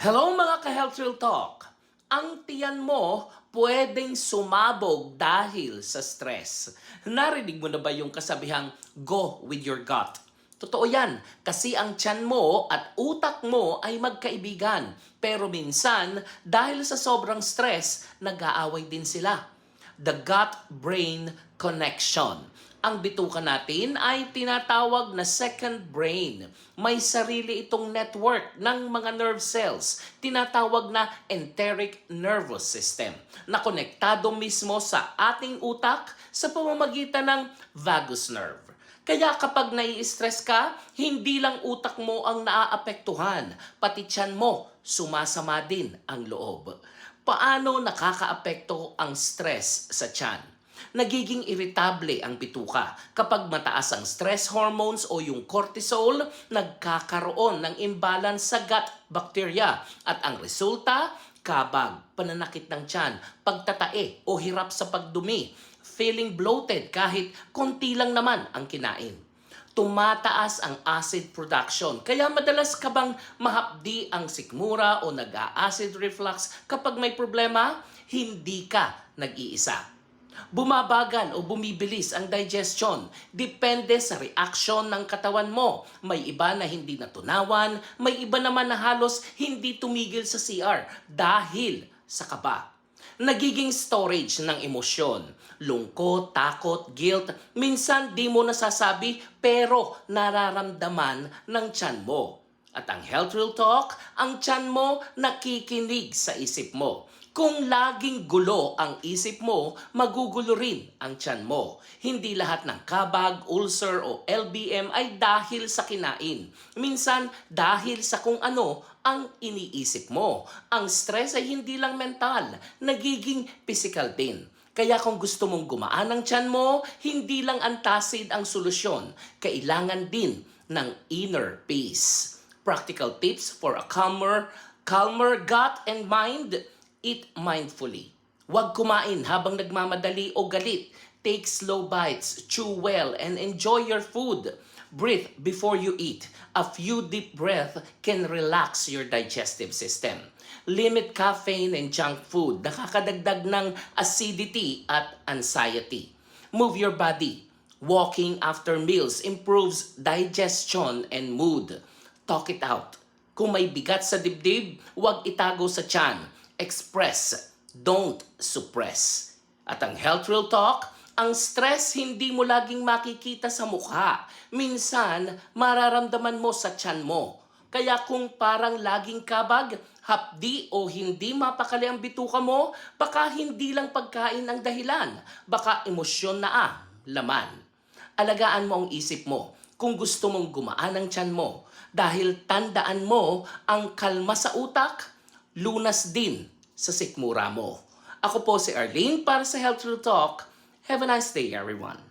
Hello mga ka-Health Real Talk! Ang tiyan mo pwedeng sumabog dahil sa stress. Narinig mo na ba yung kasabihang go with your gut? Totoo yan, kasi ang tiyan mo at utak mo ay magkaibigan. Pero minsan, dahil sa sobrang stress, nag-aaway din sila. The gut-brain connection. Ang bituka natin ay tinatawag na second brain. May sarili itong network ng mga nerve cells, tinatawag na enteric nervous system, na konektado mismo sa ating utak sa pamamagitan ng vagus nerve. Kaya kapag nai-stress ka, hindi lang utak mo ang naaapektuhan, pati tiyan mo, sumasama din ang loob. Paano nakakaapekto ang stress sa tiyan? Nagiging irritable ang bituka. Kapag mataas ang stress hormones o yung cortisol, nagkakaroon ng imbalance sa gut bacteria. At ang resulta, kabag, pananakit ng tiyan, pagtatae o hirap sa pagdumi, feeling bloated kahit konti lang naman ang kinain tumataas ang acid production. Kaya madalas ka bang mahapdi ang sikmura o nag-acid reflux kapag may problema? Hindi ka nag-iisa. Bumabagal o bumibilis ang digestion. Depende sa reaction ng katawan mo. May iba na hindi natunawan, may iba naman na halos hindi tumigil sa CR dahil sa kaba. Nagiging storage ng emosyon. Lungkot, takot, guilt. Minsan di mo nasasabi pero nararamdaman ng tiyan mo. At ang Health Real Talk, ang tiyan mo nakikinig sa isip mo. Kung laging gulo ang isip mo, magugulo rin ang tiyan mo. Hindi lahat ng kabag, ulcer o LBM ay dahil sa kinain. Minsan dahil sa kung ano ang iniisip mo. Ang stress ay hindi lang mental, nagiging physical din. Kaya kung gusto mong gumaan ang tiyan mo, hindi lang antacid ang solusyon. Kailangan din ng inner peace. Practical tips for a calmer, calmer gut and mind Eat mindfully. Huwag kumain habang nagmamadali o galit. Take slow bites, chew well, and enjoy your food. Breathe before you eat. A few deep breaths can relax your digestive system. Limit caffeine and junk food. Nakakadagdag ng acidity at anxiety. Move your body. Walking after meals improves digestion and mood. Talk it out. Kung may bigat sa dibdib, huwag itago sa tiyan express, don't suppress. At ang Health Real Talk, ang stress hindi mo laging makikita sa mukha. Minsan, mararamdaman mo sa tiyan mo. Kaya kung parang laging kabag, hapdi o hindi mapakali ang bituka mo, baka hindi lang pagkain ang dahilan. Baka emosyon na ah, laman. Alagaan mo ang isip mo kung gusto mong gumaan ang tiyan mo. Dahil tandaan mo, ang kalma sa utak, lunas din sa sikmura mo. Ako po si Arlene para sa Health Real Talk. Have a nice day everyone.